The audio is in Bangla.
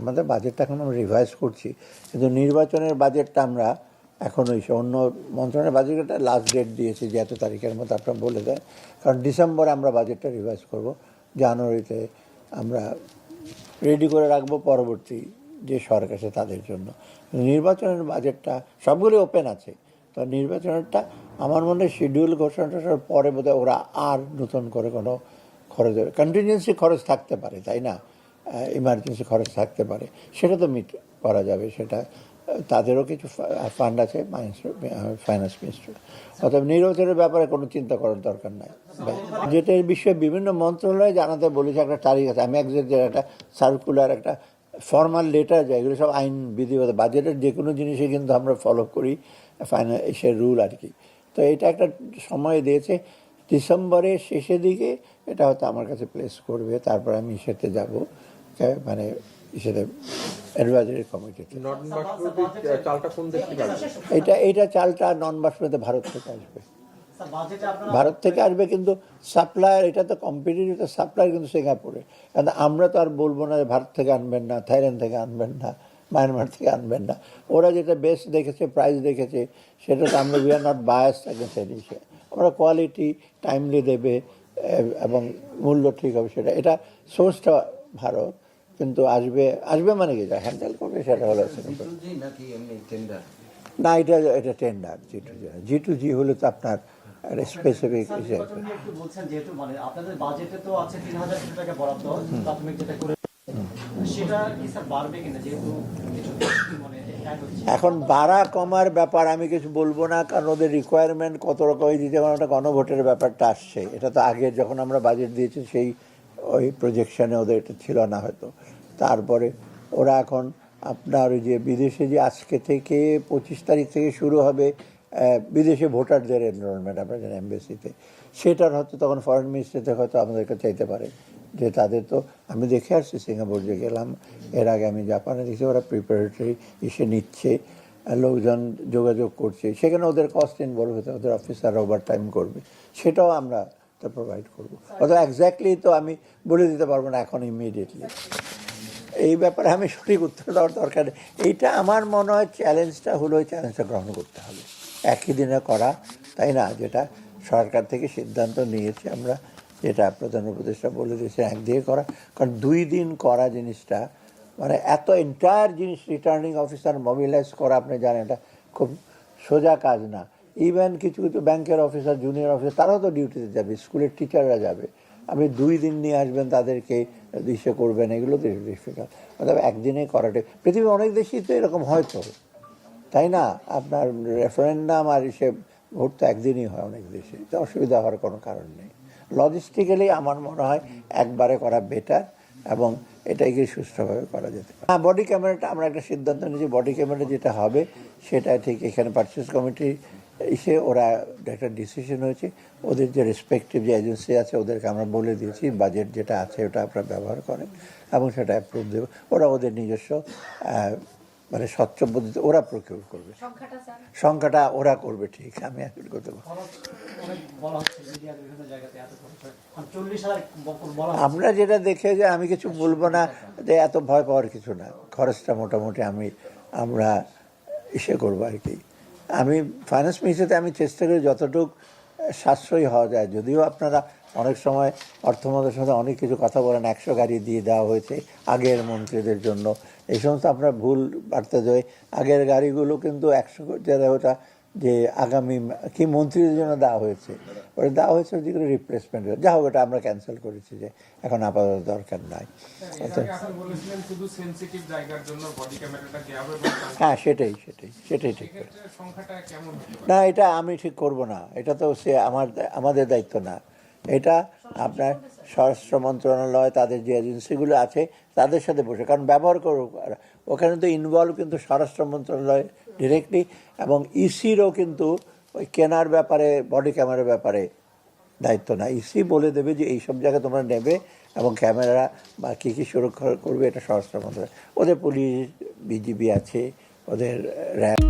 আমাদের বাজেটটা এখন আমরা রিভাইজ করছি। কিন্তু নির্বাচনের বাজেটটা আমরা এখনও সে অন্য মন্ত্রণালয়ের বাজেটটা লাস্ট ডেট দিয়েছি যে এত তারিখের মধ্যে আপনারা বলে দেন। কারণ ডিসেম্বরে আমরা বাজেটটা রিভাইজ করব। জানুয়ারিতে আমরা রেডি করে রাখব পরবর্তী যে সরকার আছে তাদের জন্য। নির্বাচনের বাজেটটা সবগুলি ওপেন আছে। তো নির্বাচনেরটা আমার মনে হয় শিডিউল ঘোষণাটা পরে বোধহয় ওরা আর নতুন করে কোনো খরচ কন্টিনজেন্সি খরচ থাকতে পারে, তাই না? ইমার্জেন্সি খরচ থাকতে পারে। সেটা তো মিট করা যাবে, সেটা তাদেরও কিছু ফান্ড আছে ফাইন্যান্স মিনিস্ট্রি অর্থাৎ নির্বাচনের ব্যাপারে কোনো চিন্তা করার দরকার নাই। যেটা এই বিষয়ে বিভিন্ন মন্ত্রণালয় জানাতে বলেছে, একটা তারিখ আছে। আমি একজন একটা সার্কুলার একটা ফর্মাল লেটার যায়, এগুলো সব আইন বিধিগত বাজেটের যে কোনো জিনিসে কিন্তু আমরা ফলো করি ফাইন্যান্সিয়াল রুল আর কি। তো এটা একটা সময় দিয়েছে। ডিসেম্বরের শেষের দিকে এটা হয়তো আমার কাছে প্লেস করবে তারপর আমি ইসেতে যাব মানে ইসেতে অ্যাডভাইজারি কমিটিতে এটা এইটা চালটা নন বাসমতি ভারত থেকে আসবে। ভারত থেকে আসবে কিন্তু সাপ্লায়ার এটা তো কম্পিটিটিভ সাপ্লায়ার কিন্তু সিঙ্গাপুরে কারণ আমরা তো আর বলব না যে ভারত থেকে আনবেন না থাইল্যান্ড থেকে আনবেন না মায়ানমার থেকে আনবেন না। ওরা যেটা বেস্ট দেখেছে প্রাইস দেখেছে সেটা তো আমরা উই আর নট বায়াস থাকে জিনিসে আমরা কোয়ালিটি টাইমলি দেবে এবং মূল্য ঠিক হবে সেটা। এটা সোর্সটা ভালো কিন্তু আসবে আসবে মানে কি? হ্যান্ডেল করবে সেটা হলো না এটা এটা tender G two G G two G হলে তো আপনার স্পেসিফিক মানে সেটা এখন বাড়া কমার ব্যাপার আমি কিছু বলব না, কারণ ওদের রিকোয়ারমেন্ট কত রকম এই দিতে একটা গণভোটের ব্যাপারটা আসছে। এটা তো আগে যখন আমরা বাজেট দিয়েছি, সেই ওই প্রজেকশনে ওদের এটা ছিল না হয়তো। তারপরে ওরা এখন আপনার ওই যে বিদেশে যে আজকে থেকে পঁচিশ তারিখ থেকে শুরু হবে বিদেশে ভোটারদের এনরোলমেন্ট আপনার জানেন এমবেসিতে সেটার হয়তো তখন ফরেন মিনিস্ট্রি থেকে হয়তো আমাদেরকে চাইতে পারে। যে তাদের তো, আমি দেখে আসছি, সিঙ্গাপুর যে গেলাম, এর আগে আমি জাপানে দেখছি, ওরা প্রিপারেটরি এসে নিচ্ছে লোকজন যোগাযোগ করছে। সেখানে ওদের কস্ট ইনভলভ হতে, ওদের অফিসার ওভার টাইম করবে। সেটাও আমরা তো প্রোভাইড করব। অত এক্স্যাক্টলি তো আমি বলে দিতে পারব না এখন ইমিডিয়েটলি এই ব্যাপারে আমি সঠিক উত্তর দেওয়ার দরকার এইটা আমার মনে হয় চ্যালেঞ্জটা হলো চ্যালেঞ্জটা গ্রহণ করতে হবে। একই দিনে করা, তাই না? যেটা সরকার থেকে সিদ্ধান্ত নিয়েছি আমরা যেটা প্রধান উপদেষ্টা বলে দিয়েছে একদিকে করা। কারণ দুই দিন করা জিনিসটা মানে এত এন্টায়ার জিনিস রিটার্নিং অফিসার মোবিলাইজ করা, আপনি জানেন এটা খুব সোজা কাজ না। ইভেন কিছু কিছু ব্যাংকের অফিসার জুনিয়র অফিসার তারাও তো ডিউটিতে যাবে স্কুলের টিচাররা যাবে। আপনি দুই দিন নিয়ে আসবেন, তাদেরকে ইসে করবেন, এগুলো তো ডিফিকাল্ট অর্থাৎ একদিনে করাটা, পৃথিবীর অনেক দেশেই তো এরকম হয়তো তাই না? আপনার রেফারেন্ডাম আর সে ভোট তো একদিনই হয় অনেক দেশে, তো অসুবিধা হওয়ার কোনো কারণ নেই। লজিস্টিক্যালি আমার মনে হয় একবারে করা বেটার এবং এটাকে সুষ্ঠুভাবে করা যেতে পারে। হ্যাঁ বডি ক্যামেরাটা আমরা একটা সিদ্ধান্ত নিয়েছি বডি ক্যামেরা যেটা হবে, সেটা ঠিক এখানে পার্চেস কমিটি এসে ওরা একটা ডিসিশন হয়েছে। ওদের যে রেসপেক্টিভ যে এজেন্সি আছে, ওদেরকে আমরা বলে দিয়েছি বাজেট যেটা আছে, ওটা আপনারা ব্যবহার করেন এবং সেটা অ্যাপ্রুভ দেবে। ওরা ওদের নিজস্ব মানে স্বচ্ছ পদ্ধতিতে ওরা প্রকিউর করবে। সংখ্যাটা ওরা করবে ঠিক। আমি করতে আমরা যেটা দেখে যে আমি কিছু বলব না যে এত ভয় পাওয়ার কিছু না। খরচটা মোটামুটি আমি আমরা ইসে করব আর কি। আমি ফাইন্যান্স মিনিস্ট্রিতে আমি চেষ্টা করি যতটুকু সাশ্রয়ী হওয়া যায়। যদিও আপনারা অনেক সময় অর্থমন্ত্রীর সাথে অনেক কিছু কথা বলেন একশো গাড়ি দিয়ে দেওয়া হয়েছে আগের মন্ত্রীদের জন্য। এই সমস্ত আপনার ভুল বার্তা দেয় আগের গাড়িগুলো কিন্তু একশো যারা ওটা যে আগামী কি মন্ত্রীদের জন্য দেওয়া হয়েছে ওটা দেওয়া হয়েছে যেগুলো রিপ্লেসমেন্ট যা হোক ওটা আমরা ক্যান্সেল করেছি যে এখন আপাতত দরকার নাই। হ্যাঁ সেটাই সেটাই সেটাই ঠিক না এটা আমি ঠিক করব না। এটা তো সে আমার আমাদের দায়িত্ব না। এটা আপনার স্বরাষ্ট্র মন্ত্রণালয়, তাদের যে এজেন্সিগুলো আছে, তাদের সাথে বসে। কারণ ব্যবহার আর ওখানে তো ইনভলভ কিন্তু স্বরাষ্ট্র মন্ত্রণালয় ডিরেক্টলি এবং ইসিরও কিন্তু ওই কেনার ব্যাপারে বডি ক্যামেরার ব্যাপারে দায়িত্ব না। ইসি বলে দেবে যে এইসব জায়গায় তোমরা নেবে এবং ক্যামেরা বা কী কী সুরক্ষা করবে এটা স্বরাষ্ট্র মন্ত্রণালয়। ওদের পুলিশ, বিজিবি আছে, ওদের র্যাব